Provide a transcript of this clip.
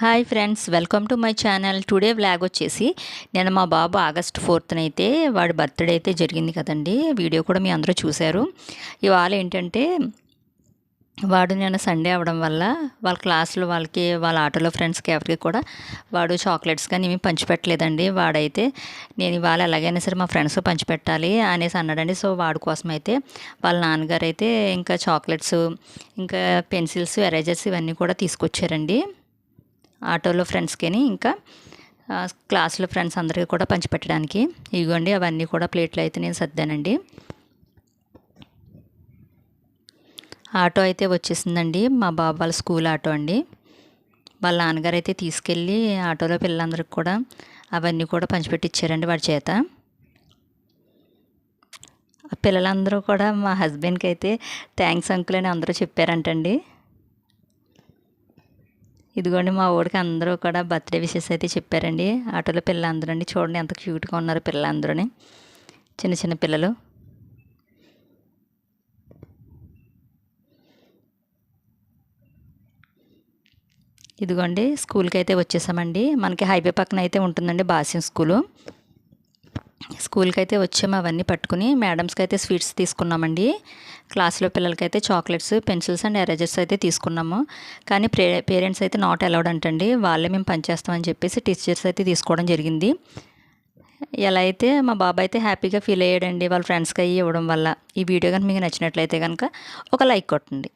Hi friends welcome to my channel today vlog వచ్చేసి నేను మా బాబు ఆగస్ట్ ఫోర్త్న అయితే వాడి బర్త్డే అయితే జరిగింది కదండి. వీడియో కూడా మీ అందరూ చూశారు. ఇవాళ ఏంటంటే వాడు నేను సండే అవ్వడం వల్ల వాళ్ళ క్లాసులు వాళ్ళకి వాళ్ళ ఆటోలో ఫ్రెండ్స్కి ఎవరికి కూడా వాడు చాక్లెట్స్ కానీ ఏమీ పంచిపెట్టలేదండి. వాడైతే నేను ఇవాళ ఎలాగైనా సరే మా ఫ్రెండ్స్ పంచిపెట్టాలి అనేసి అన్నాడండి. సో వాడి కోసం అయితే వాళ్ళ నాన్నగారు అయితే ఇంకా చాక్లెట్స్ ఇంకా పెన్సిల్స్ ఎరేజర్స్ ఇవన్నీ కూడా తీసుకొచ్చారండి. ఆటోలో ఫ్రెండ్స్కి ఇంకా క్లాసులో క్లాస్లో ఫ్రెండ్స్ అందరికీ కూడా పంచిపెట్టడానికి. ఇదిగోండి అవన్నీ కూడా ప్లేట్లు అయితే నేను సర్దానండి. ఆటో అయితే వచ్చేసిందండి. మా బాబు వాళ్ళ స్కూల్ ఆటో అండి. వాళ్ళ నాన్నగారు అయితే తీసుకెళ్ళి ఆటోలో పిల్లలందరికీ కూడా అవన్నీ కూడా పంచిపెట్టిచ్చారండి వాడి చేత. పిల్లలందరూ కూడా మా హస్బెండ్కి అయితే థ్యాంక్స్ అంకుల్ అని అందరూ చెప్పారంటండి. ఇదిగోండి మా ఊడికి అందరూ కూడా బర్త్డే విషెస్ అయితే చెప్పారండి. ఆటోలో పిల్లలందరూ అండి చూడండి ఎంత క్యూట్గా ఉన్నారు పిల్లలందరూని. చిన్న చిన్న పిల్లలు. ఇదిగోండి స్కూల్కి అయితే వచ్చేసామండి. మనకి హైవే పక్కన అయితే ఉంటుందండి బాసిం స్కూలు. స్కూల్కి అయితే వచ్చాము అవన్నీ పట్టుకుని. మేడమ్స్కి అయితే స్వీట్స్ తీసుకున్నామండి. క్లాస్లో పిల్లలకైతే చాక్లెట్స్ పెన్సిల్స్ అండ్ ఎరేజర్స్ అయితే తీసుకున్నాము. కానీ ప్రే పేరెంట్స్ అయితే నాట్ అలౌడ్ అంటండి. వాళ్ళే మేము పనిచేస్తామని చెప్పేసి టీచర్స్ అయితే తీసుకోవడం జరిగింది. ఎలా అయితే మా బాబాయ్ అయితే హ్యాపీగా ఫీల్ అయ్యాడండి వాళ్ళ ఫ్రెండ్స్కి అయ్యి ఇవ్వడం వల్ల. ఈ వీడియో కనుక మీకు నచ్చినట్లయితే కనుక ఒక లైక్ కొట్టండి.